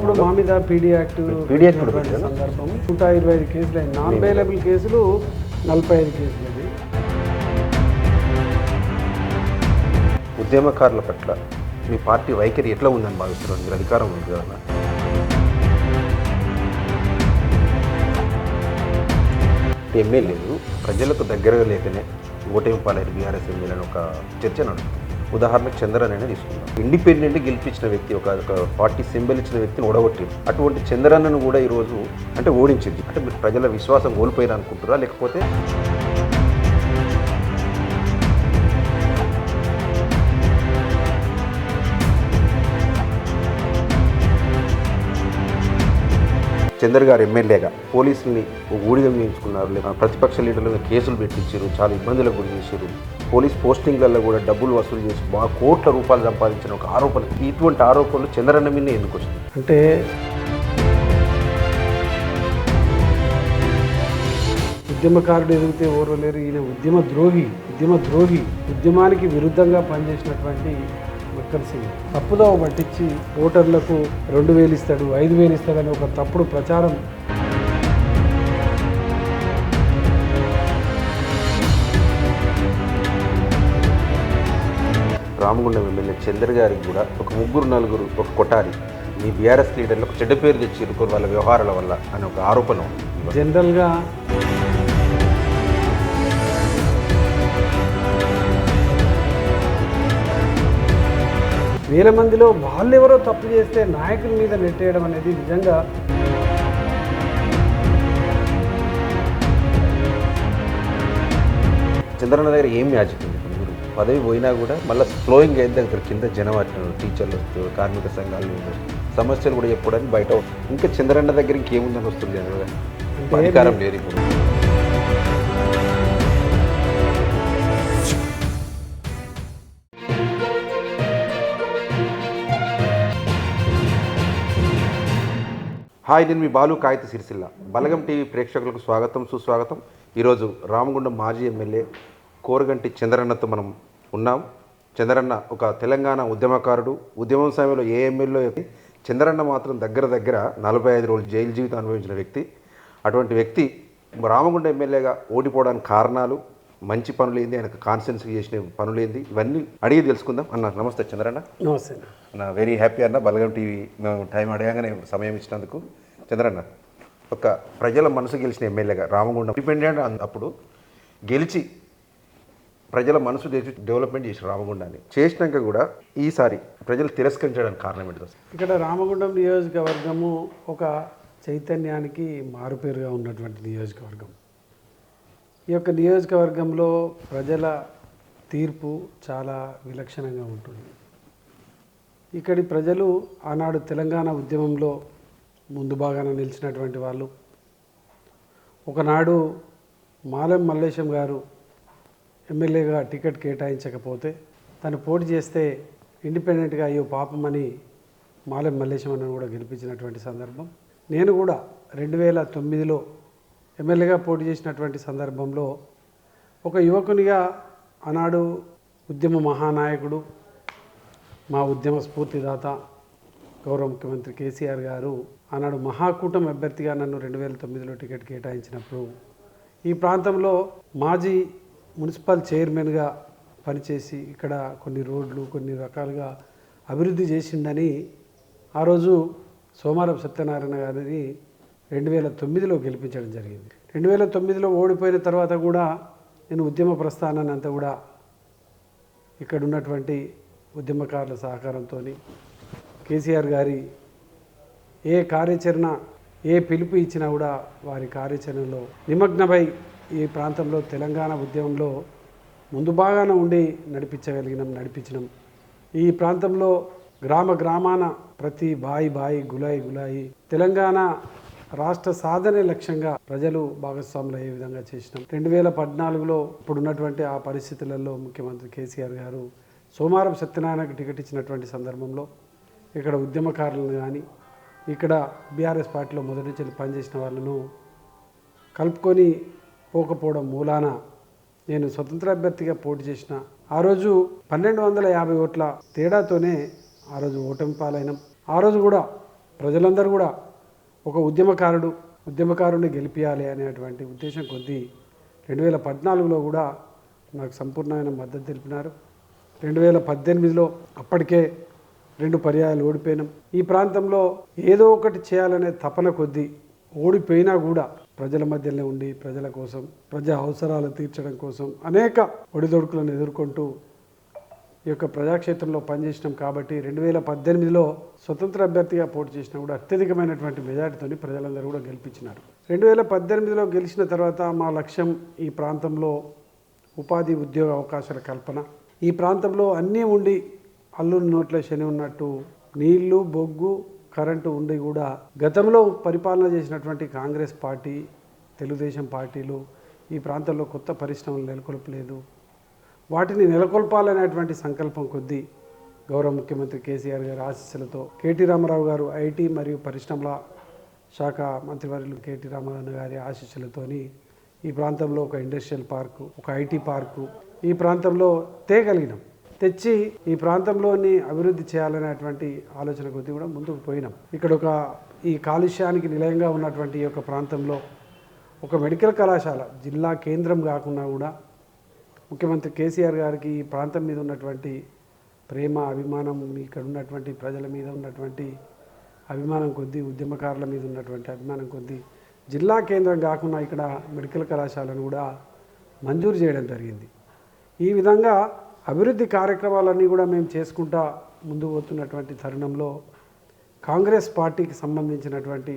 అప్పుడు మా మీద పీడీ యాక్ట్ పీడీ యాక్ట్? సందర్భం నూట ఇరవై ఐదు కేసులు అయింది. నాన్ బెయిలబుల్ కేసులు నలభై ఐదు కేసులు అది ఉద్యమకారుల పట్ల మీ పార్టీ వైఖరి ఎట్లా ఉందని భావిస్తున్నారు? మీరు అధికారం ఉంది కదా? ఎమ్మెల్యేలు ప్రజలకు దగ్గరగా లేకనే ఓటమి పాలైన బీఆర్ఎస్ ఎమ్మెల్యేని ఒక చర్చ నడుస్తుంది. ఉదాహరణకు చంద్రన్ అనేది ఇండిపెండెంట్ గెలిపించిన వ్యక్తి ఒక పార్టీ సింబల్ ఇచ్చిన వ్యక్తిని ఓడగొట్టింది అటువంటి చంద్రన్నను కూడా ఈరోజు అంటే ఓడించింది. అంటే మీరు ప్రజల విశ్వాసం కోల్పోయారు అనుకుంటారా లేకపోతే చంద్ర గారు ఎమ్మెల్యేగా పోలీసుల్ని ఊడిగం చేయించుకున్నారు లేదా ప్రతిపక్ష లీడర్లను కేసులు పెట్టించారు చాలా ఇబ్బందులకు గురి చేశారు. పోలీస్ పోస్టింగ్లలో కూడా డబ్బులు వసూలు చేసి మా కోట్ల రూపాయలు సంపాదించిన ఒక ఆరోపణ ఇటువంటి ఆరోపణలు చంద్రన్న మీద ఎందుకు వచ్చింది? అంటే ఉద్యమకారుడు ఎదిగితే ఓర్వలేరు ఈయన ఉద్యమ ద్రోహి ఉద్యమ ద్రోహి ఉద్యమానికి విరుద్ధంగా పనిచేసినటువంటి మక్కర్ సింగ్ తప్పుదోవ పట్టించి ఓటర్లకు రెండు వేలు ఇస్తాడు ఐదు వేలు ఇస్తాడని ఒక తప్పుడు ప్రచారం. రామగుండం ఎమ్మెల్యే చంద్ర గారికి కూడా ఒక ముగ్గురు నలుగురు ఒక కొటారి మీ బీఆర్ఎస్ లీడర్లకు చెడ్డ పేరు తెచ్చిరు వాళ్ళ వ్యవహారాల వల్ల అని ఒక ఆరోపణ జనరల్గా వేల మందిలో వాళ్ళెవరో తప్పు చేస్తే నాయకుల మీద నెట్టేయడం అనేది నిజంగా చంద్రన్న దగ్గర ఏం మ్యాజిక్ ఉంది? పదవి పోయినా కూడా మళ్ళీ ఫ్లోయింగ్ అయిన దగ్గర కింద జనం అంటున్నారు టీచర్లు వస్తారు కార్మిక సంఘాలు. సమస్యలు కూడా చెప్పడానికి బయట ఇంకా చంద్రన్న దగ్గర ఇంకేముందని వస్తుంది అధికారం లేదు ఇప్పుడు. హాయ్ నేను మీ బాలు కాగిత సిరిసిల్ల. బలగం టీవీ ప్రేక్షకులకు స్వాగతం సుస్వాగతం. ఈరోజు రామగుండం మాజీ ఎమ్మెల్యే కోరగంటి చంద్రన్నతో మనం ఉన్నాం. చంద్రన్న ఒక తెలంగాణ ఉద్యమకారుడు ఉద్యమం సమయంలో ఏ ఎమ్మెల్యే చంద్రన్న మాత్రం దగ్గర దగ్గర నలభై ఐదు రోజులు జైలు జీవితం అనుభవించిన వ్యక్తి. అటువంటి వ్యక్తి రామగుండ ఎమ్మెల్యేగా ఓడిపోవడానికి కారణాలు మంచి పనులేంది ఆయనకు కాన్సెన్స్ చేసిన పనులేంది ఇవన్నీ అడిగి తెలుసుకుందాం. అన్న నమస్తే చంద్రన్న. నమస్తే నా వెరీ హ్యాపీ అన్న. బలగం టీవీ మేము టైం అడగగానే సమయం ఇచ్చినందుకు. చంద్రన్న ఒక ప్రజల మనసు గెలిచిన ఎమ్మెల్యేగా రామగుండం ఇండిపెండెంట్ అప్పుడు గెలిచి ప్రజల మనసు తెచ్చి డెవలప్మెంట్ చేసి రామగుండాన్ని. చేసినాక కూడా ఈసారి ప్రజలు తిరస్కరించడానికి కారణం ఏంటి? ఇక్కడ రామగుండం నియోజకవర్గము ఒక చైతన్యానికి మారుపేరుగా ఉన్నటువంటి నియోజకవర్గం. ఈ యొక్క నియోజకవర్గంలో ప్రజల తీర్పు చాలా విలక్షణంగా ఉంటుంది. ఇక్కడి ప్రజలు ఆనాడు తెలంగాణ ఉద్యమంలో ముందు భాగాన నిలిచినటువంటి వాళ్ళు. ఒకనాడు మాలెం మల్లేశం గారు ఎమ్మెల్యేగా టికెట్ కేటాయించకపోతే తను పోటీ చేస్తే ఇండిపెండెంట్గా అయ్యో పాపమని మాలెం మల్లేశం అన్న కూడా గెలిపించినటువంటి సందర్భం. నేను కూడా రెండు వేల తొమ్మిదిలో ఎమ్మెల్యేగా పోటీ చేసినటువంటి సందర్భంలో ఒక యువకునిగా ఆనాడు ఉద్యమ మహానాయకుడు మా ఉద్యమ స్ఫూర్తిదాత గౌరవ ముఖ్యమంత్రి కేసీఆర్ గారు ఆనాడు మహాకూటమి అభ్యర్థిగా నన్ను రెండు వేల తొమ్మిదిలో టికెట్ కేటాయించినప్పుడు ఈ ప్రాంతంలో మాజీ మున్సిపల్ చైర్మన్గా పనిచేసి ఇక్కడ కొన్ని రోడ్లు కొన్ని రకాలుగా అభివృద్ధి చేసిండని ఆ రోజు సోమారం సత్యనారాయణ గారిని రెండు వేల తొమ్మిదిలో గెలిపించడం జరిగింది. రెండు వేల తొమ్మిదిలో ఓడిపోయిన తర్వాత కూడా నేను ఉద్యమ ప్రస్థానాన్ని అంతా కూడా ఇక్కడ ఉన్నటువంటి ఉద్యమకారుల సహకారంతో కేసీఆర్ గారి ఏ కార్యాచరణ ఏ పిలుపు ఇచ్చినా కూడా వారి కార్యాచరణలో నిమగ్నమై ఈ ప్రాంతంలో తెలంగాణ ఉద్యమంలో ముందు భాగాన ఉండి నడిపించగలిగినాం నడిపించినాం. ఈ ప్రాంతంలో గ్రామ గ్రామాన ప్రతి బాయి బాయి గులాయి గులాయి తెలంగాణ రాష్ట్ర సాధనే లక్ష్యంగా ప్రజలు భాగస్వాములు అయ్యే విధంగా చేసినాం. రెండు వేల పద్నాలుగులో ఇప్పుడున్నటువంటి ఆ పరిస్థితులలో ముఖ్యమంత్రి కేసీఆర్ గారు సోమారం సత్యనారాయణకు టికెట్ ఇచ్చినటువంటి సందర్భంలో ఇక్కడ ఉద్యమకారులను కానీ ఇక్కడ బీఆర్ఎస్ పార్టీలో మొదటి నుంచి పనిచేసిన వాళ్ళను కలుపుకొని పోకపోవడం మూలాన నేను స్వతంత్ర అభ్యర్థిగా పోటీ చేసిన ఆ రోజు పన్నెండు వందల యాభై ఓట్ల తేడాతోనే ఆ రోజు ఓటమి పాలైనం. ఆ రోజు కూడా ప్రజలందరూ కూడా ఒక ఉద్యమకారుడు ఉద్యమకారుడిని గెలిపించాలి అనేటువంటి ఉద్దేశం కొద్దీ రెండు వేల పద్నాలుగులో కూడా నాకు సంపూర్ణమైన మద్దతు తెలిపినారు. రెండు వేల పద్దెనిమిదిలో అప్పటికే రెండు పర్యాయాలు ఓడిపోయినాం. ఈ ప్రాంతంలో ఏదో ఒకటి చేయాలనే తపన కొద్దీ ఓడిపోయినా కూడా ప్రజల మధ్యలో ఉండి ప్రజల కోసం ప్రజా అవసరాలు తీర్చడం కోసం అనేక ఒడిదొడుకులను ఎదుర్కొంటూ ఈ యొక్క ప్రజాక్షేత్రంలో పనిచేసినాం కాబట్టి రెండు వేల పద్దెనిమిదిలో స్వతంత్ర అభ్యర్థిగా పోటీ చేసినా కూడా అత్యధికమైనటువంటి మెజార్టీతోని ప్రజలందరూ కూడా గెలిపించినారు. రెండు వేల పద్దెనిమిదిలో గెలిచిన తర్వాత మా లక్ష్యం ఈ ప్రాంతంలో ఉపాధి ఉద్యోగ అవకాశాల కల్పన. ఈ ప్రాంతంలో అన్నీ ఉండి అల్లుని నోట్ల శని ఉన్నట్టు నీళ్ళు బొగ్గు కరెంటు ఉండి కూడా గతంలో పరిపాలన చేసినటువంటి కాంగ్రెస్ పార్టీ తెలుగుదేశం పార్టీలు ఈ ప్రాంతంలో కొత్త పరిశ్రమలు నెలకొల్పలేదు. వాటిని నెలకొల్పాలనేటువంటి సంకల్పం కొద్దీ గౌరవ ముఖ్యమంత్రి కేసీఆర్ గారి ఆశీస్సులతో కేటీ రామారావు గారు ఐటీ మరియు పరిశ్రమల శాఖ మంత్రివర్యులు కేటీ రామారావు గారి ఆశీస్సులతోని ఈ ప్రాంతంలో ఒక ఇండస్ట్రియల్ పార్కు ఒక ఐటీ పార్కు ఈ ప్రాంతంలో తేగలిగినాం. తెచ్చి ఈ ప్రాంతంలోని అభివృద్ధి చేయాలనేటువంటి ఆలోచన కొద్దీ కూడా ముందుకు పోయినాం. ఇక్కడ ఒక ఈ కాలుష్యానికి నిలయంగా ఉన్నటువంటి ఈ యొక్క ప్రాంతంలో ఒక మెడికల్ కళాశాల జిల్లా కేంద్రం కాకుండా కూడా ముఖ్యమంత్రి కేసీఆర్ గారికి ఈ ప్రాంతం మీద ఉన్నటువంటి ప్రేమ అభిమానం ఇక్కడ ఉన్నటువంటి ప్రజల మీద ఉన్నటువంటి అభిమానం కొద్దీ ఉద్యమకారుల మీద ఉన్నటువంటి అభిమానం కొద్దీ జిల్లా కేంద్రం కాకుండా ఇక్కడ మెడికల్ కళాశాలను కూడా మంజూరు చేయడం జరిగింది. ఈ విధంగా అభివృద్ధి కార్యక్రమాలన్నీ కూడా మేము చేసుకుంటా ముందు పోతున్నటువంటి తరుణంలో కాంగ్రెస్ పార్టీకి సంబంధించినటువంటి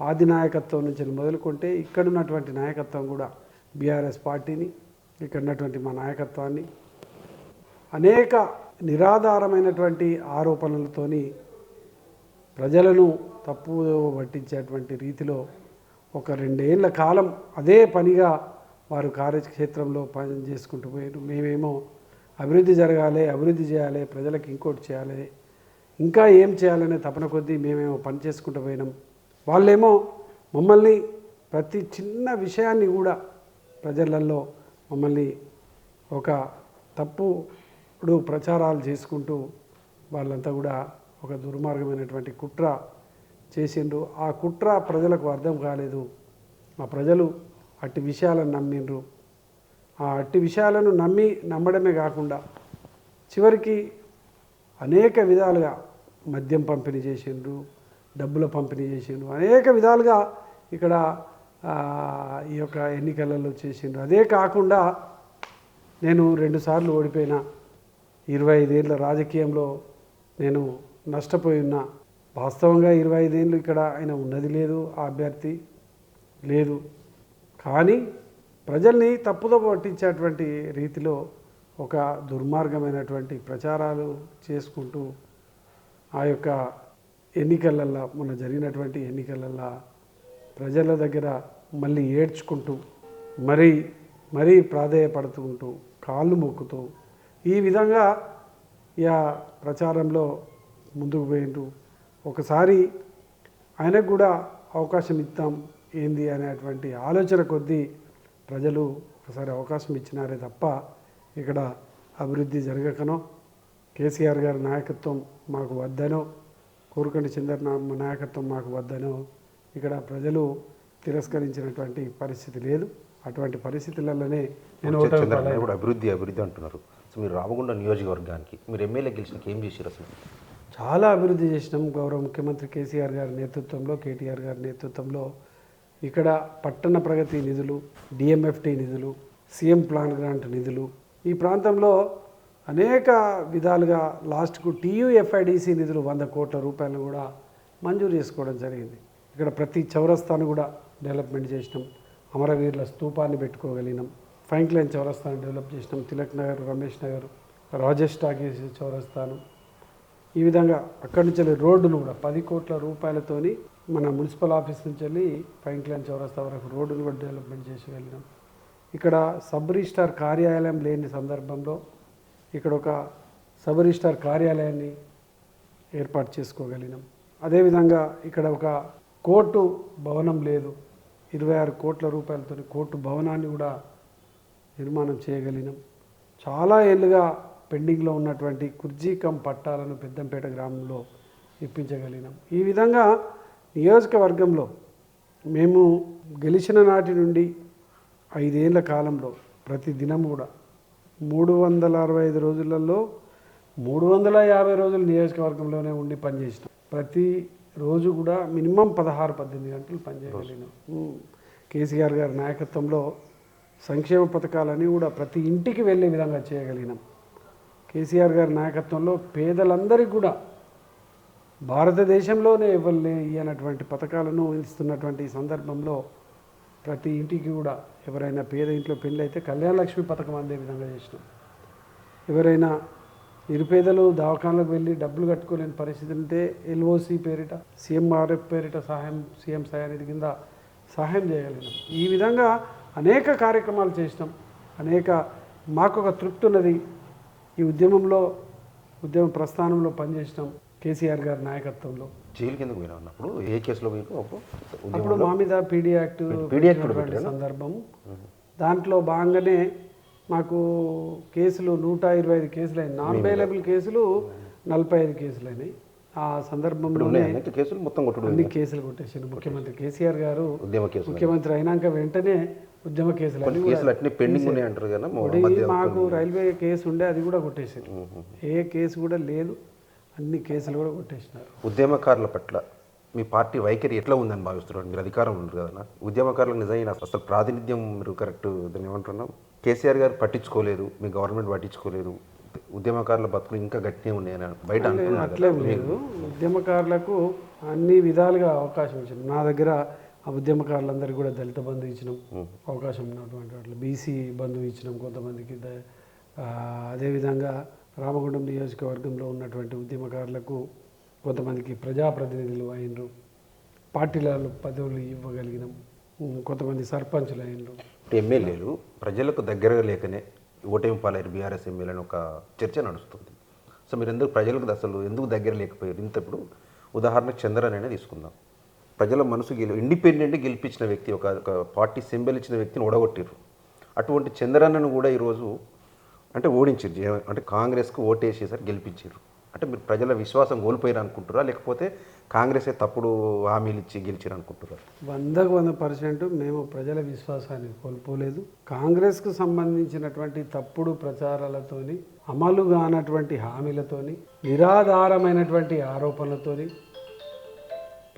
ఆది నాయకత్వం నుంచి మొదలుకుంటే ఇక్కడ ఉన్నటువంటి నాయకత్వం కూడా బీఆర్ఎస్ పార్టీని ఇక్కడ ఉన్నటువంటి మా నాయకత్వాన్ని. అనేక నిరాధారమైనటువంటి ఆరోపణలతోని ప్రజలను తప్పు పట్టించేటువంటి రీతిలో ఒక రెండేళ్ళ కాలం అదే పనిగా వారు కార్యక్షేత్రంలో పని చేసుకుంటూ పోయారు. మేమేమో అభివృద్ధి జరగాలి అభివృద్ధి చేయాలి ప్రజలకు ఇంకోటి చేయాలి ఇంకా ఏం చేయాలనే తపన కొద్దీ మేమేమో పని చేసుకుంటూ పోయినాం. వాళ్ళేమో మమ్మల్ని ప్రతి చిన్న విషయాన్ని కూడా ప్రజలలో మమ్మల్ని ఒక తప్పుడు ప్రచారాలు చేసుకుంటూ వాళ్ళంతా కూడా ఒక దుర్మార్గమైనటువంటి కుట్ర చేసిండ్రు. ఆ కుట్ర ప్రజలకు అర్థం కాలేదు. మా ప్రజలు అట్టి విషయాలను నమ్మిండ్రు. ఆ అట్టి విషయాలను నమ్మి నమ్మడమే కాకుండా చివరికి అనేక విధాలుగా మద్యం పంపిణీ చేసిండ్రు డబ్బుల పంపిణీ చేసిండ్రు. అనేక విధాలుగా ఇక్కడ ఈ యొక్క ఎన్నికలలో చేసిండ్రు. అదే కాకుండా నేను రెండుసార్లు ఓడిపోయిన ఇరవై ఐదేళ్ళ రాజకీయంలో నేను నష్టపోయి ఉన్నా వాస్తవంగా ఇరవై ఐదేళ్ళు ఇక్కడ ఆయన ఉన్నది లేదు ఆ అభ్యర్థి లేదు. కానీ ప్రజల్ని తప్పుదో పట్టించేటువంటి రీతిలో ఒక దుర్మార్గమైనటువంటి ప్రచారాలు చేసుకుంటూ ఆ యొక్క ఎన్నికలల్లో మొన్న జరిగినటువంటి ఎన్నికలల్లో ప్రజల దగ్గర మళ్ళీ ఏడ్చుకుంటూ మరీ మరీ ప్రాధేయపడుతుంటూ కాళ్ళు మొక్కుతూ ఈ విధంగా ఇక ప్రచారంలో ముందుకు పోయిండు. ఒకసారి ఆయనకు కూడా అవకాశం ఇద్దాం ఏంది అనేటువంటి ఆలోచన కొద్దీ ప్రజలు ఒకసారి అవకాశం ఇచ్చినారే తప్ప ఇక్కడ అభివృద్ధి జరగకనో కేసీఆర్ గారి నాయకత్వం మాకు వద్దనో కోరుకండి చంద్రనామ నాయకత్వం మాకు వద్దనో ఇక్కడ ప్రజలు తిరస్కరించినటువంటి పరిస్థితి లేదు. అటువంటి పరిస్థితులలోనే నేను. కూడా అభివృద్ధి అభివృద్ధి అంటున్నారు. సో మీరు రామగుండ నియోజకవర్గానికి మీరు ఎమ్మెల్యే గెలిచినాక ఏం చేశారు అసలు? చాలా అభివృద్ధి చేసినాం. గౌరవ ముఖ్యమంత్రి కేసీఆర్ గారి నేతృత్వంలో కేటీఆర్ గారి నేతృత్వంలో ఇక్కడ పట్టణ ప్రగతి నిధులు డిఎంఎఫ్టి నిధులు సీఎం ప్లాన్ గ్రాంట్ నిధులు. ఈ ప్రాంతంలో అనేక విధాలుగా లాస్ట్కు టీయూఎఫ్ఐడిసి నిధులు వంద కోట్ల రూపాయలను కూడా మంజూరు చేసుకోవడం జరిగింది. ఇక్కడ ప్రతి చౌరస్తాను కూడా డెవలప్మెంట్ చేసినాం. అమరవీరుల స్తూపాన్ని పెట్టుకోగలిగినాం. ఫ్రాంక్లైన్ చౌరస్తాను డెవలప్ చేసినాం. తిలక్ నగర్ రమేష్ నగర్ రాజేష్ టాకీస్ చౌరస్తాను. ఈ విధంగా అక్కడి నుంచి వెళ్ళి రోడ్డులు కూడా పది కోట్ల రూపాయలతోని మన మున్సిపల్ ఆఫీస్ నుంచి వెళ్ళి ఫ్రాంక్లైన్ చౌరస్తా వరకు రోడ్డును కూడా డెవలప్మెంట్ చేసి వెళ్ళినాం. ఇక్కడ సబ్ రిజిస్టార్ కార్యాలయం లేని సందర్భంలో ఇక్కడ ఒక సబ్ రిజిస్టార్ కార్యాలయాన్ని ఏర్పాటు చేసుకోగలిగినాం. అదేవిధంగా ఇక్కడ ఒక కోర్టు భవనం లేదు. ఇరవై ఆరు కోట్ల రూపాయలతో కోర్టు భవనాన్ని కూడా నిర్మాణం చేయగలిగినాం. చాలా ఏళ్ళుగా పెండింగ్లో ఉన్నటువంటి కుర్జీ కమ్ పట్టాలను పెద్దంపేట గ్రామంలో ఇప్పించగలిగినాం. ఈ విధంగా నియోజకవర్గంలో మేము గెలిచిన నాటి నుండి ఐదేళ్ళ కాలంలో ప్రతి దినం కూడా మూడు వందల అరవై ఐదు రోజులలో మూడు వందల యాభై రోజులు నియోజకవర్గంలోనే ఉండి పనిచేసినాం. ప్రతి రోజు కూడా మినిమం పదహారు పద్దెనిమిది గంటలు పనిచేయగలిగినాం. కేసీఆర్ గారి నాయకత్వంలో సంక్షేమ పథకాలని కూడా ప్రతి ఇంటికి వెళ్ళే విధంగా చేయగలిగినాం. కేసీఆర్ గారి నాయకత్వంలో పేదలందరికీ కూడా భారతదేశంలోనే ఎవరు ఇయ్యనటువంటి పథకాలను ఇస్తున్నటువంటి సందర్భంలో ప్రతి ఇంటికి కూడా ఎవరైనా పేద ఇంట్లో పెళ్ళి అయితే కళ్యాణ లక్ష్మి పథకం అందే విధంగా చేసినాం. ఎవరైనా నిరుపేదలు దవాఖానలకు వెళ్ళి డబ్బులు కట్టుకోలేని పరిస్థితి ఉంటే ఎల్ఓసి పేరిట సీఎంఆర్ఎఫ్ పేరిట సహాయం సీఎం సహాయనిధి కింద సహాయం చేయగలిగినాం ఈ విధంగా అనేక కార్యక్రమాలు చేసినాం. అనేక మాకు ఒక తృప్తి ఉన్నది. ఈ ఉద్యమంలో ఉద్యమ ప్రస్థానంలో పనిచేసినాం కేసీఆర్ గారి నాయకత్వంలో. జైలు కిందకు పోయినా ఉన్నప్పుడు ఏ కేసులో అప్పుడు? మా మీద పీడీ యాక్ట్ సందర్భం. దాంట్లో భాగంగానే మాకు కేసులు నూట ఇరవై ఐదు కేసులు అయినాయి నాన్ బెయిలబుల్ కేసులు నలభై ఐదు కేసులు అయినాయి ఆ సందర్భంలోనే కేసులు మొత్తం అన్ని కేసులు కొట్టేసిండు. ముఖ్యమంత్రి కేసీఆర్ గారు ముఖ్యమంత్రి అయినాక వెంటనే ఉద్యమ కేసులు పెండింగ్ అంటారు కదా మాకు రైల్వే కేసు ఉండే అది కూడా కొట్టేసింది ఏ కేసు కూడా లేదు. అన్ని కేసులు కూడా కొట్టేసినారు. ఉద్యమకారుల పట్ల మీ పార్టీ వైఖరి ఎట్లా ఉందని భావిస్తున్నారు? మీరు అధికారం ఉన్నారు కదా. ఉద్యమకారులకు నిజమైన అసలు ప్రాతినిధ్యం మీరు కరెక్ట్ దాన్ని ఏమంటున్నాం కేసీఆర్ గారు పట్టించుకోలేదు మీ గవర్నమెంట్ పట్టించుకోలేదు ఉద్యమకారుల బతుకులు ఇంకా గట్టిగా ఉన్నాయని బయట. అట్లేం లేదు. ఉద్యమకారులకు అన్ని విధాలుగా అవకాశం ఇచ్చినాం నా దగ్గర ఆ ఉద్యమకారులందరికీ కూడా దళిత బంధు ఇచ్చినాం. అవకాశం ఉన్నటువంటి వాటిలో బీసీ బంధువు ఇచ్చినాం కొంతమందికి. అదేవిధంగా రామగుండం నియోజకవర్గంలో ఉన్నటువంటి ఉద్యమకారులకు కొంతమందికి ప్రజాప్రతినిధులు అయినరు. పార్టీలలో పదవులు ఇవ్వగలిగినాం. కొంతమంది సర్పంచులు అయినరు. ఎమ్మెల్యేలు ప్రజలకు దగ్గరగా లేకనే ఓటమి పాలయ్యారు బీఆర్ఎస్ ఎమ్మెల్యేని ఒక చర్చ నడుస్తుంది. సో మీరు ఎందుకు ప్రజలకు అసలు ఎందుకు దగ్గర లేకపోయారు? ఇంత ఇప్పుడు ఉదాహరణకు చంద్రన్ అనేది తీసుకుందాం. ప్రజల మనసు గెలి ఇండిపెండెంట్ గెలిపించిన వ్యక్తి ఒక ఒక పార్టీ సింబల్ ఇచ్చిన వ్యక్తిని ఓడగొట్టిర్రు. అటువంటి చంద్రన్నను కూడా ఈరోజు అంటే ఓడించారు అంటే కాంగ్రెస్కు ఓటేసేసరి గెలిపించారు అంటే మీరు ప్రజల విశ్వాసం కోల్పోయారు అనుకుంటారా లేకపోతే కాంగ్రెసే తప్పుడు హామీలు ఇచ్చి గెలిచారు అనుకుంటారా వందకు వంద పర్సెంట్ మేము ప్రజల విశ్వాసాన్ని కోల్పోలేదు. కాంగ్రెస్కు సంబంధించినటువంటి తప్పుడు ప్రచారాలతోని అమలు కానటువంటి హామీలతోని నిరాధారమైనటువంటి ఆరోపణలతోని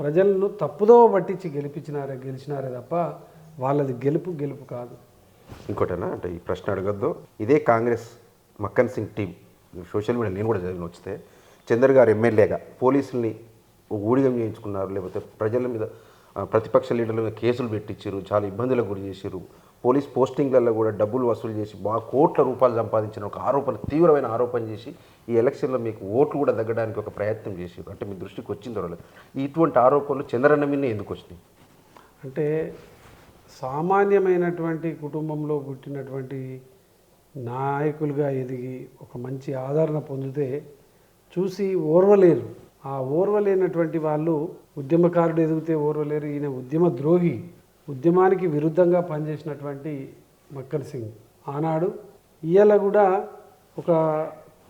ప్రజలను తప్పుదోవ పట్టించి గెలిపించినారే గెలిచినారే తప్ప వాళ్ళది గెలుపు గెలుపు కాదు. ఇంకోటనా? అంటే ఈ ప్రశ్న అడగద్దు. ఇదే Congress Makhan Singh team. Social media నేను కూడా చదివిన వచ్చితే చంద్ర గారు ఎమ్మెల్యేగా పోలీసుల్ని ఊడిగం చేయించుకున్నారు లేకపోతే ప్రజల మీద ప్రతిపక్ష లీడర్ల మీద కేసులు పెట్టించారు చాలా ఇబ్బందులకు గురి చేశారు. పోలీస్ పోస్టింగ్లలో కూడా డబ్బులు వసూలు చేసి బాగా కోట్ల రూపాయలు సంపాదించిన ఒక ఆరోపణ తీవ్రమైన ఆరోపణ చేసి ఈ ఎలక్షన్లో మీకు ఓట్లు కూడా తగ్గడానికి ఒక ప్రయత్నం చేశారు. అంటే మీ దృష్టికి వచ్చిన తర్వాత ఇటువంటి ఆరోపణలు చంద్రన్న మీద ఎందుకు వచ్చినాయి? అంటే సామాన్యమైనటువంటి కుటుంబంలో పుట్టినటువంటి నాయకులుగా ఎదిగి ఒక మంచి ఆదరణ పొందితే చూసి ఓర్వలేరు. ఆ ఓర్వలేనటువంటి వాళ్ళు ఉద్యమకారుడు ఎదిగితే ఓర్వలేరు. ఈయన ఉద్యమ ద్రోహి. ఉద్యమానికి విరుద్ధంగా పనిచేసినటువంటి మక్కన్ సింగ్. ఆనాడు ఇవాళ కూడా ఒక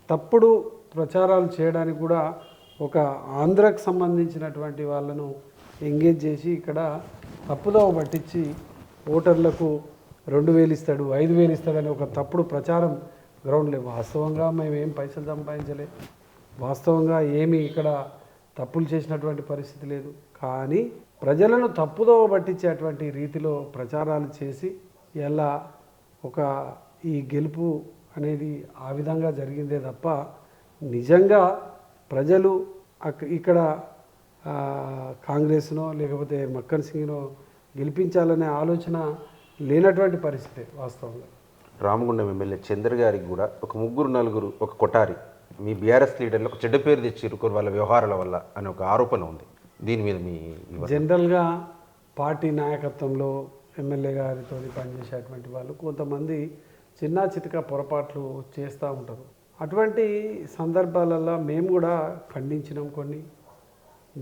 తప్పుడు ప్రచారాలు చేయడానికి కూడా ఒక ఆంధ్రకు సంబంధించినటువంటి వాళ్ళను ఎంగేజ్ చేసి ఇక్కడ తప్పుదోవ పట్టించి ఓటర్లకు రెండు వేలు ఇస్తాడు ఐదు వేలు ఇస్తాడని ఒక తప్పుడు ప్రచారం గ్రౌండ్లో వాస్తవంగా మేము ఏం పైసలు సంపాదించలే. వాస్తవంగా ఏమీ ఇక్కడ తప్పులు చేసినటువంటి పరిస్థితి లేదు. కానీ ప్రజలను తప్పుదోవ పట్టించేటువంటి రీతిలో ప్రచారాలు చేసి ఎలా ఒక ఈ గెలుపు అనేది ఆ విధంగా జరిగిందే తప్ప నిజంగా ప్రజలు ఇక్కడ కాంగ్రెస్నో లేకపోతే మక్కన్ సింగ్నో గెలిపించాలనే ఆలోచన లేనటువంటి పరిస్థితి వాస్తవంగా. రామగుండం ఎమ్మెల్యే చంద్ర గారికి కూడా ఒక ముగ్గురు నలుగురు ఒక కొటారి మీ బీఆర్ఎస్ లీడర్లు ఒక చెడ్డ పేరు తెచ్చిర్రు కొన్ని వాళ్ళ వ్యవహారాల వల్ల అనే ఒక ఆరోపణ ఉంది. దీని మీద మీ జనరల్గా పార్టీ నాయకత్వంలో ఎమ్మెల్యే గారితో పనిచేసేటువంటి వాళ్ళు కొంతమంది చిన్న చితక పొరపాట్లు చేస్తూ ఉంటారు. అటువంటి సందర్భాలలో మేము కూడా ఖండించినాం కొన్ని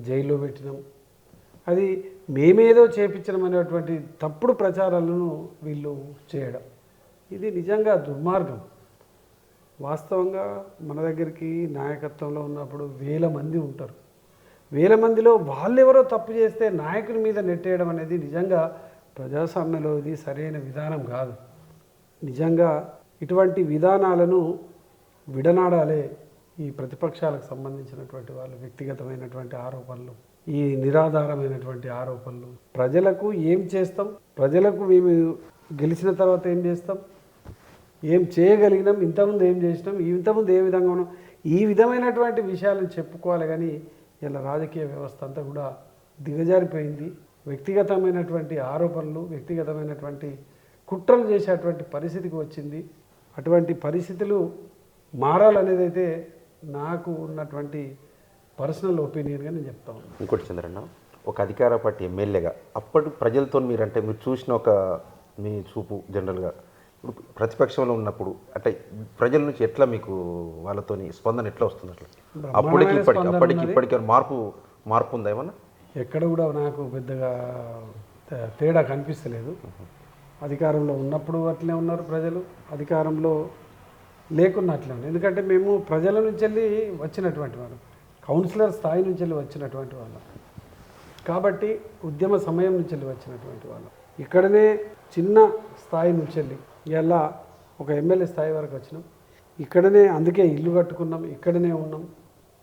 జైల్లో పెట్టినాం. అది మేమేదో చేపించడం అనేటువంటి తప్పుడు ప్రచారాలను వీళ్ళు చేయడం. ఇది నిజంగా దుర్మార్గం. వాస్తవంగా మన దగ్గరికి నాయకత్వంలో ఉన్నప్పుడు వేల మంది ఉంటారు. వేల మందిలో వాళ్ళెవరో తప్పు చేస్తే నాయకుని మీద నెట్టేయడం అనేది నిజంగా ప్రజాస్వామ్యంలో ఇది సరైన విధానం కాదు. నిజంగా ఇటువంటి విధానాలను విడనాడాలే ఈ ప్రతిపక్షాలకు సంబంధించినటువంటి వాళ్ళు వ్యక్తిగతమైనటువంటి ఆరోపణలు. ఈ నిరాధారమైనటువంటి ఆరోపణలు. ప్రజలకు ఏం చేస్తాం? ప్రజలకు మేము గెలిచిన తర్వాత ఏం చేస్తాం? ఏం చేయగలిగినాం? ఇంతకుముందు ఏం చేసినాం? ఇంతకుముందు ఏ విధంగా ఉన్నాం? ఈ విధమైనటువంటి విషయాలను చెప్పుకోవాలి కానీ ఇలా రాజకీయ వ్యవస్థ అంతా కూడా దిగజారిపోయింది. వ్యక్తిగతమైనటువంటి ఆరోపణలు వ్యక్తిగతమైనటువంటి కుట్రలు చేసేటువంటి పరిస్థితికి వచ్చింది. అటువంటి పరిస్థితులు మారాలనేదైతే నాకు ఉన్నటువంటి పర్సనల్ ఒపీనియన్గా నేను చెప్తా ఉన్నాను ఇంకోటి చంద్రన్న ఒక అధికార పార్టీ ఎమ్మెల్యేగా అప్పటి ప్రజలతో మీరంటే మీరు చూసిన ఒక మీ చూపు జనరల్గా ఇప్పుడు ప్రతిపక్షంలో ఉన్నప్పుడు అంటే ప్రజల నుంచి ఎట్లా మీకు వాళ్ళతోని స్పందన ఎట్లా వస్తుంది అట్లా? అప్పటికి ఇప్పటికి అప్పటికి. ఇప్పటికి మార్పు మార్పు ఉందా ఏమన్నా? ఎక్కడ కూడా నాకు పెద్దగా తేడా కనిపిస్తలేదు. అధికారంలో ఉన్నప్పుడు అట్లే ఉన్నారు ప్రజలు అధికారంలో లేకున్నా అట్లే ఎందుకంటే మేము ప్రజల నుంచి వెళ్ళి వచ్చినటువంటి వాళ్ళం. కౌన్సిలర్ స్థాయి నుంచి వెళ్ళి వచ్చినటువంటి వాళ్ళం. కాబట్టి ఉద్యమ సమయం నుంచి వెళ్ళి వచ్చినటువంటి వాళ్ళం. ఇక్కడనే చిన్న స్థాయి నుంచి వెళ్ళి ఇలా ఒక ఎమ్మెల్యే స్థాయి వరకు వచ్చినాం. ఇక్కడనే అందుకే ఇల్లు కట్టుకున్నాం ఇక్కడనే ఉన్నాం.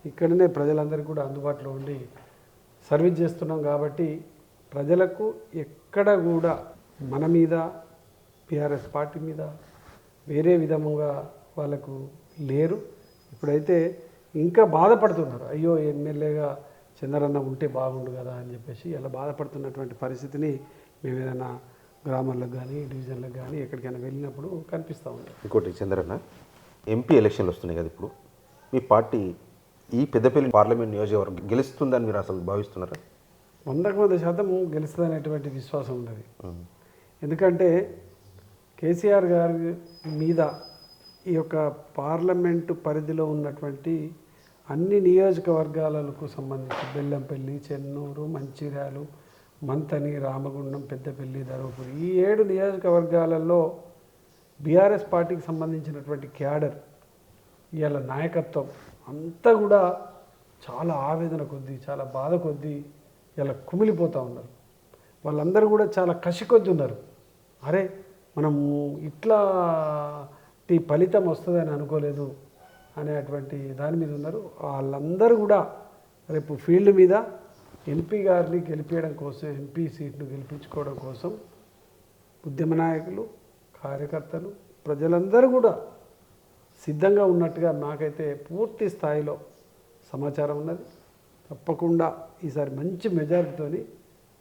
ఇక్కడనే ప్రజలందరికీ కూడా అందుబాటులో ఉండి సర్వీస్ చేస్తున్నాం కాబట్టి ప్రజలకు ఎక్కడ కూడా మన మీద పిఆర్ఎస్ పార్టీ మీద వేరే విధముగా వాళ్ళకు లేరు. ఇప్పుడైతే ఇంకా బాధపడుతున్నారు. అయ్యో ఎమ్మెల్యేగా చంద్రన్న ఉంటే బాగుండు కదా అని చెప్పేసి ఇలా బాధపడుతున్నటువంటి పరిస్థితిని మేము ఏదైనా గ్రామాలకు కానీ డివిజన్లకు కానీ ఎక్కడికైనా వెళ్ళినప్పుడు కనిపిస్తూ ఉంటాం ఇంకోటి చంద్రన్న ఎంపీ ఎలక్షన్లు వస్తున్నాయి కదా ఇప్పుడు. మీ పార్టీ ఈ పెద్దపల్లి పార్లమెంట్ నియోజకవర్గం గెలుస్తుందని మీరు అసలు భావిస్తున్నారా? వందకు వంద శాతం గెలుస్తుందనేటువంటి విశ్వాసం ఉన్నది. ఎందుకంటే కేసీఆర్ గారి మీద ఈ యొక్క పార్లమెంటు పరిధిలో ఉన్నటువంటి అన్ని నియోజకవర్గాలకు సంబంధించి బెల్లంపల్లి చెన్నూరు మంచిర్యాలు మంతని రామగుండం పెద్దపల్లి ధర్మపురి ఈ ఏడు నియోజకవర్గాలలో బీఆర్ఎస్ పార్టీకి సంబంధించినటువంటి క్యాడర్ ఇవాళ నాయకత్వం అంతా కూడా చాలా ఆవేదన కొద్దీ చాలా బాధ కొద్దీ ఇలా కుమిలిపోతూ ఉన్నారు. వాళ్ళందరూ కూడా చాలా కసి కొద్ది ఉన్నారు. అరే మనము ఇట్లా ఫలితం వస్తుందని అనుకోలేదు. అనేటువంటి దాని మీద ఉన్నారు. వాళ్ళందరూ కూడా రేపు ఫీల్డ్ మీద ఎంపీ గారిని గెలిపించడం కోసం ఎంపీ సీట్ను గెలిపించుకోవడం కోసం ఉద్యమ నాయకులు కార్యకర్తలు ప్రజలందరూ కూడా సిద్ధంగా ఉన్నట్టుగా నాకైతే పూర్తి స్థాయిలో సమాచారం ఉన్నది. తప్పకుండా ఈసారి మంచి మెజారిటీతోని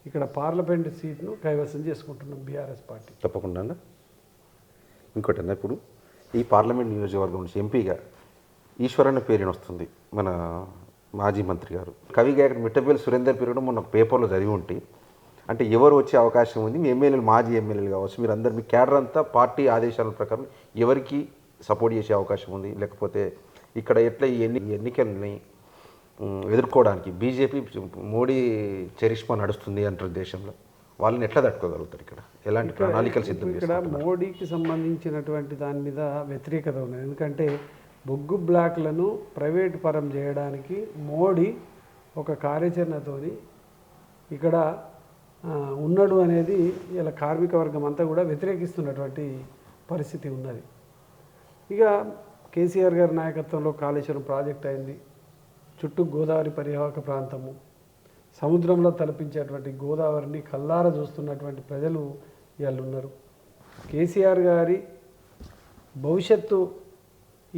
ఇక్కడ పార్లమెంట్ సీట్ను కైవసం చేసుకుంటున్నాం బీఆర్ఎస్ పార్టీ. తప్పకుండా ఇంకోటి అన్న ఇప్పుడు ఈ పార్లమెంట్ నియోజకవర్గం నుంచి ఎంపీగా ఈశ్వరన్న పేరుని వస్తుంది మన మాజీ మంత్రి గారు. కవి గాయకుడు మిట్టపల్లి సురేందర్ పేరు కూడా మొన్న పేపర్లో చదివి ఉంటే అంటే ఎవరు వచ్చే అవకాశం ఉంది? మీ ఎమ్మెల్యేలు మాజీ ఎమ్మెల్యేలు కావచ్చు మీరు అందరు మీ క్యాడర్ అంతా పార్టీ ఆదేశాల ప్రకారం ఎవరికి సపోర్ట్ చేసే అవకాశం ఉంది? లేకపోతే ఇక్కడ ఎట్లా ఈ ఎన్ని ఎన్నికల్ని ఎదుర్కోవడానికి బీజేపీ మోడీ చరిష్మా నడుస్తుంది అంటారు దేశంలో. వాళ్ళని ఎట్లా తట్టుకోగలుగుతారు ఇక్కడ? ఎలాంటి ప్రణాళికలు సిద్ధం ఇక్కడ మోడీకి సంబంధించినటువంటి దాని మీద వ్యతిరేకత ఉన్నది. ఎందుకంటే బొగ్గు బ్లాక్లను ప్రైవేట్ పరం చేయడానికి మోడీ ఒక కార్యాచరణతోని ఇక్కడ ఉన్నాడు అనేది ఇలా కార్మిక వర్గం అంతా కూడా వ్యతిరేకిస్తున్నటువంటి పరిస్థితి ఉన్నది. ఇక కేసీఆర్ గారి నాయకత్వంలో కాళేశ్వరం ప్రాజెక్ట్ అయింది. చుట్టూ గోదావరి పరివాహక ప్రాంతము. సముద్రంలో తలపించేటువంటి గోదావరిని కల్లార చూస్తున్నటువంటి ప్రజలు ఇవాళ ఉన్నారు కేసీఆర్ గారి భవిష్యత్తు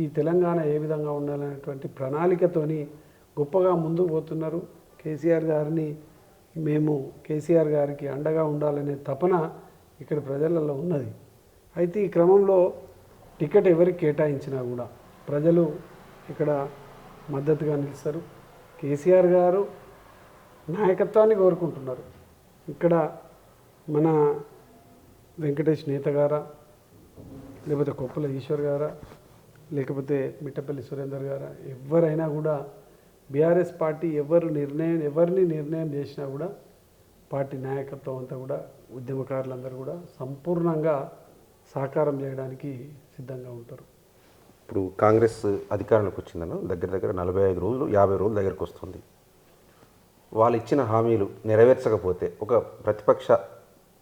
ఈ తెలంగాణ ఏ విధంగా ఉండాలనేటువంటి ప్రణాళికతోని గొప్పగా ముందుకు పోతున్నారు. కేసీఆర్ గారిని మేము కేసీఆర్ గారికి అండగా ఉండాలనే తపన ఇక్కడ ప్రజలలో ఉన్నది. అయితే ఈ క్రమంలో టికెట్ ఎవరికి కేటాయించినా కూడా ప్రజలు ఇక్కడ మద్దతుగా నిలుస్తారు. కేసీఆర్ గారు నాయకత్వాన్ని కోరుకుంటున్నారు. ఇక్కడ మన వెంకటేష్ నేత గారా లేకపోతే కొప్పుల ఈశ్వర్ గారా లేకపోతే మిట్టపల్లి సురేందర్ గారా ఎవరైనా కూడా బీఆర్ఎస్ పార్టీ ఎవరు నిర్ణయం ఎవరిని నిర్ణయం చేసినా కూడా పార్టీ నాయకత్వం అంతా కూడా ఉద్యమకారులందరూ కూడా సంపూర్ణంగా సహకారం చేయడానికి సిద్ధంగా ఉంటారు. ఇప్పుడు కాంగ్రెస్ అధికారంలోకి వచ్చిందన్న దగ్గర దగ్గర నలభై ఐదు రోజులు యాభై రోజులు దగ్గరకు వస్తుంది. వాళ్ళు ఇచ్చిన హామీలు నెరవేర్చకపోతే ఒక ప్రతిపక్ష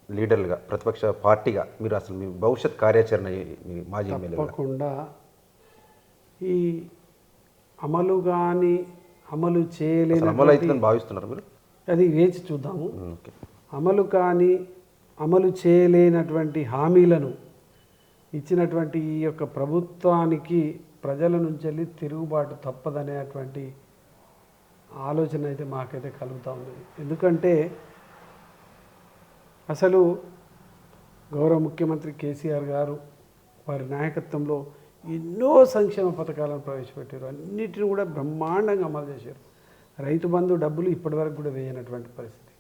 లీడర్గా ప్రతిపక్ష పార్టీగా మీరు అసలు మీ భవిష్యత్ కార్యాచరణ మాజీ ఎమ్మెల్యే తప్పకుండా ఈ అమలు కానీ అమలు చేయలేని అమలు అవుతుందని భావిస్తున్నారు మీరు? అది వేచి చూద్దాము. అమలు కానీ అమలు చేయలేనటువంటి హామీలను ఇచ్చినటువంటి ఈ యొక్క ప్రభుత్వానికి ప్రజల నుంచి వెళ్ళి తిరుగుబాటు తప్పదనేటువంటి ఆలోచన అయితే మాకైతే కలుగుతూ ఉన్నది ఎందుకంటే అసలు గౌరవ ముఖ్యమంత్రి కేసీఆర్ గారు వారి నాయకత్వంలో ఎన్నో సంక్షేమ పథకాలను ప్రవేశపెట్టారు. అన్నిటిని కూడా బ్రహ్మాండంగా అమలు చేశారు. రైతు బంధు డబ్బులు ఇప్పటివరకు కూడా వేయనటువంటి పరిస్థితి.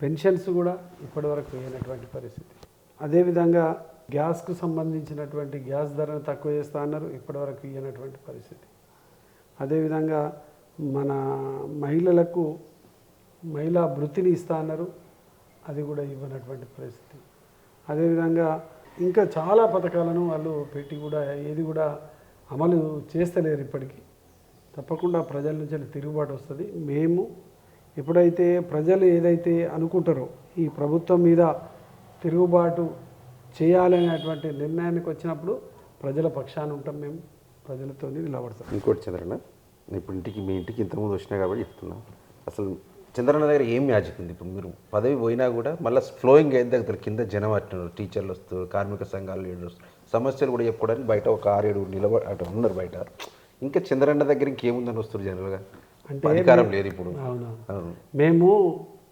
పెన్షన్స్ కూడా ఇప్పటివరకు వేయనటువంటి పరిస్థితి. అదేవిధంగా గ్యాస్కు సంబంధించినటువంటి గ్యాస్ ధరను తక్కువ చేస్తా అన్నారు. ఇప్పటివరకు ఇవ్వనటువంటి పరిస్థితి. అదేవిధంగా మన మహిళలకు మహిళా వృత్తిని ఇస్తా అన్నారు. అది కూడా ఇవ్వనటువంటి పరిస్థితి. అదేవిధంగా ఇంకా చాలా పథకాలను వాళ్ళు పెట్టి కూడా ఏది కూడా అమలు చేస్తలేరు ఇప్పటికీ. తప్పకుండా ప్రజల నుంచి తిరుగుబాటు వస్తుంది. మేము ఎప్పుడైతే ప్రజలు ఏదైతే అనుకుంటారో ఈ ప్రభుత్వం మీద తిరుగుబాటు చేయాలనేటువంటి నిర్ణయానికి వచ్చినప్పుడు ప్రజల పక్షాన ఉంటాం మేము ప్రజలతో నిలబడతాం. ఇంకోటి చంద్రన్న నేను ఇప్పుడు ఇంటికి మీ ఇంటికి ఇంతకుముందు వచ్చినా కాబట్టి చెప్తున్నా. అసలు చంద్రన్న దగ్గర ఏం మ్యాజిక్ ఉంది? ఇప్పుడు మీరు పదవి పోయినా కూడా మళ్ళీ ఫ్లోయింగ్ అయిన దగ్గర కింద జనం అంటున్నారు టీచర్లు వస్తారు కార్మిక సంఘాలు లీడర్స్ సమస్యలు కూడా చెప్పుకోవడానికి బయట ఒక ఆరేడు నిలబడి అటు ఉన్నారు బయట. ఇంకా చంద్రన్న దగ్గర ఇంకేముందని వస్తారు జనరల్గా? అంటే అధికారం లేదు ఇప్పుడు. అవునా. అవును. మేము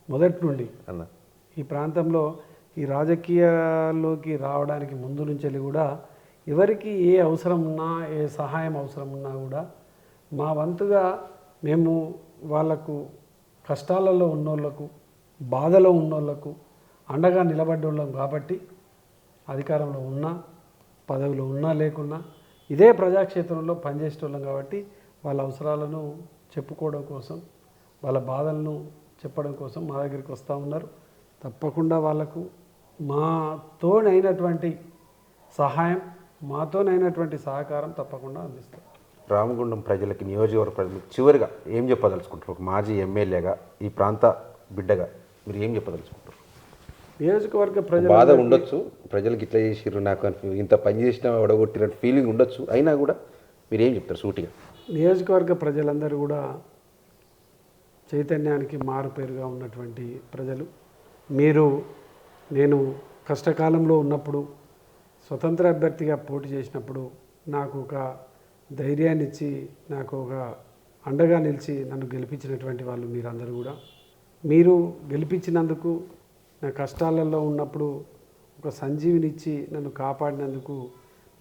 మొదటి నుండి అన్న. ఈ ప్రాంతంలో ఈ రాజకీయాల్లోకి రావడానికి ముందు నుంచి వెళ్ళి కూడా ఎవరికి ఏ అవసరం ఉన్నా ఏ సహాయం అవసరం ఉన్నా కూడా మా వంతుగా మేము వాళ్ళకు కష్టాలలో ఉన్నోళ్ళకు బాధలో ఉన్నోళ్ళకు అండగా నిలబడ్డోళ్ళం కాబట్టి అధికారంలో ఉన్నా పదవిలో ఉన్నా లేకున్నా ఇదే ప్రజాక్షేత్రంలో పనిచేసేటోళ్ళం కాబట్టి వాళ్ళ అవసరాలను చెప్పుకోవడం కోసం వాళ్ళ బాధలను చెప్పడం కోసం మా దగ్గరికి వస్తూ ఉన్నారు. తప్పకుండా వాళ్ళకు మాతోనైనటువంటి సహాయం మాతోనైనటువంటి సహకారం తప్పకుండా అందిస్తారు రామగుండం ప్రజలకి నియోజకవర్గ ప్రజలకు చివరిగా ఏం చెప్పదలుచుకుంటారు? ఒక మాజీ ఎమ్మెల్యేగా ఈ ప్రాంత బిడ్డగా మీరు ఏం చెప్పదలుచుకుంటారు? నియోజకవర్గ ప్రజలు బాధ ఉండొచ్చు. ప్రజలకు ఇట్లా చేసిర్రు నాకు ఇంత పని చేసినా ఒడగొట్టినట్టు ఫీలింగ్ ఉండొచ్చు. అయినా కూడా మీరు ఏం చెప్తారు సూటిగా? నియోజకవర్గ ప్రజలందరూ కూడా చైతన్యానికి మారుపేరుగా ఉన్నటువంటి ప్రజలు. మీరు నేను కష్టకాలంలో ఉన్నప్పుడు స్వతంత్ర అభ్యర్థిగా పోటీ చేసినప్పుడు నాకు ఒక ధైర్యాన్ని ఇచ్చి నాకు ఒక అండగా నిలిచి నన్ను గెలిపించినటువంటి వాళ్ళు మీరందరూ కూడా. మీరు గెలిపించినందుకు నా కష్టాలలో ఉన్నప్పుడు ఒక సంజీవినిచ్చి నన్ను కాపాడినందుకు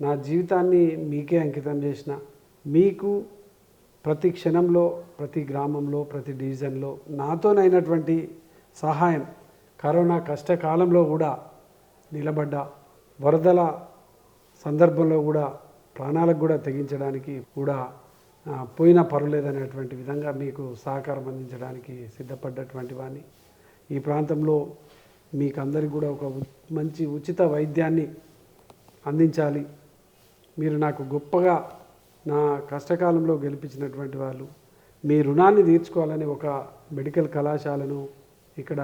నా జీవితాన్ని మీకే అంకితం చేసిన మీకు ప్రతి క్షణంలో ప్రతి గ్రామంలో ప్రతి డివిజన్లో నాతోనైనటువంటి సహాయం కరోనా కష్టకాలంలో కూడా నిలబడ్డ వరదల సందర్భంలో కూడా ప్రాణాలకు కూడా తెగించడానికి కూడా పోయినా పర్వాలేదనేటువంటి విధంగా మీకు సహకారం అందించడానికి సిద్ధపడ్డటువంటి వాడిని ఈ ప్రాంతంలో మీకు అందరికి కూడా ఒక మంచి ఉచిత వైద్యాన్ని అందించాలి. మీరు నాకు గొప్పగా నా కష్టకాలంలో గెలిపించినటువంటి వాళ్ళు మీ రుణాన్ని తీర్చుకోవాలని ఒక మెడికల్ కళాశాలను ఇక్కడ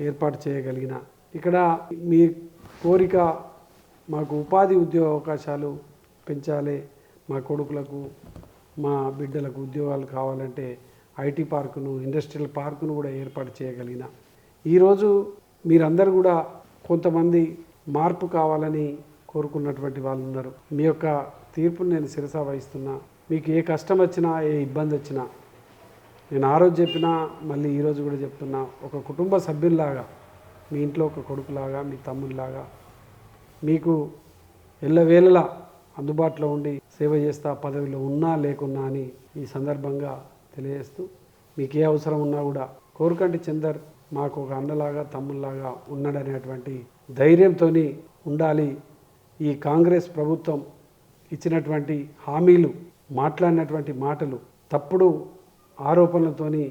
ఏర్పాటు చేయగలిగిన ఇక్కడ మీ కోరిక మాకు ఉపాధి ఉద్యోగ అవకాశాలు పెంచాలి. మా కొడుకులకు మా బిడ్డలకు ఉద్యోగాలు కావాలంటే ఐటీ పార్కును ఇండస్ట్రియల్ పార్కును కూడా ఏర్పాటు చేయగలిగిన. ఈరోజు మీరందరూ కూడా కొంతమంది మార్పు కావాలని కోరుకున్నటువంటి వాళ్ళు ఉన్నారు. మీ యొక్క తీర్పును నేను శిరసా వహిస్తున్నా. మీకు ఏ కష్టం వచ్చినా ఏ ఇబ్బంది వచ్చినా నేను ఆ రోజు చెప్పినా మళ్ళీ ఈరోజు కూడా చెప్తున్నా ఒక కుటుంబ సభ్యుల్లాగా మీ ఇంట్లో ఒక కొడుకులాగా మీ తమ్ముళ్ళలాగా మీకు ఎల్లవేళలా అందుబాటులో ఉండి సేవ చేస్తా పదవిలో ఉన్నా లేకున్నా అని ఈ సందర్భంగా తెలియజేస్తూ మీకు ఏ అవసరం ఉన్నా కూడా కోరుకంటి చందర్ మాకు ఒక అన్నలాగా తమ్ముళ్ళలాగా ఉన్నాడనేటువంటి ధైర్యంతో ఉండాలి. ఈ కాంగ్రెస్ ప్రభుత్వం ఇచ్చినటువంటి హామీలు మాట్లాడినటువంటి మాటలు తప్పుడు ఆరోపణలతోని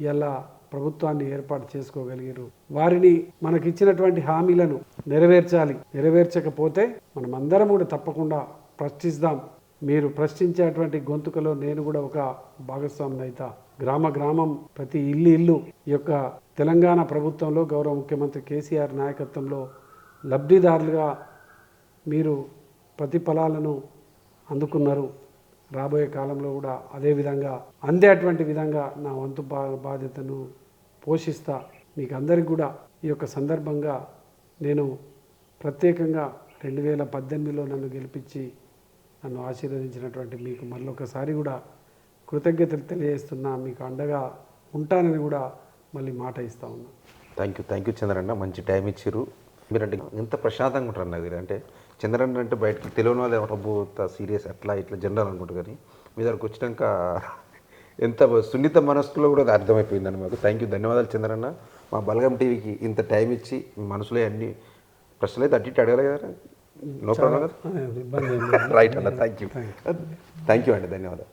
ఇలా ప్రభుత్వాన్ని ఏర్పాటు చేసుకోగలిగారు వారిని మనకిచ్చినటువంటి హామీలను నెరవేర్చాలి. నెరవేర్చకపోతే మనం అందరం కూడా తప్పకుండా ప్రశ్నిస్తాం. మీరు ప్రశ్నించేటువంటి గొంతుకలో నేను కూడా ఒక భాగస్వామిని అవుతా గ్రామ గ్రామం ప్రతి ఇల్లు ఇల్లు ఈ యొక్క తెలంగాణ ప్రభుత్వంలో గౌరవ ముఖ్యమంత్రి కేసీఆర్ నాయకత్వంలో లబ్ధిదారులుగా మీరు ప్రతిఫలాలను అందుకున్నారు. రాబోయే కాలంలో కూడా అదే విధంగా అందేటువంటి విధంగా నా వంతు బా బాధ్యతను పోషిస్తా. మీకు అందరికి కూడా ఈ యొక్క సందర్భంగా నేను ప్రత్యేకంగా రెండు వేల పద్దెనిమిదిలో నన్ను గెలిపించి నన్ను ఆశీర్వదించినటువంటి మీకు మళ్ళొకసారి కూడా కృతజ్ఞతలు తెలియజేస్తున్నా మీకు అండగా ఉంటానని కూడా మళ్ళీ మాట ఇస్తా ఉన్నా. Thank you thank you Chandranna. మంచి టైం ఇచ్చారు మీరంటే ఎంత ప్రశాంతంగా ఉంటారు నాకు తెలియదు. అంటే చంద్రన్న అంటే బయటకి తెలియని వాళ్ళు ఎవరబ్బో సీరియస్ అట్లా ఇట్లా జనరల్ అనుకుంటారు కానీ మీ దగ్గరకు వచ్చినాక ఎంత సున్నిత మనస్సులో కూడా అది అర్థమైపోయిందండి మాకు. థ్యాంక్ యూ ధన్యవాదాలు చంద్రన్న. మా బలగం టీవీకి ఇంత టైం ఇచ్చి మనసులో అన్ని ప్రశ్నలు అయితే అట్టి ఇటు కదా నో ప్రాబ్లం. రైట్ అన్న థ్యాంక్ యూ థ్యాంక్ యూ అండి ధన్యవాదాలు.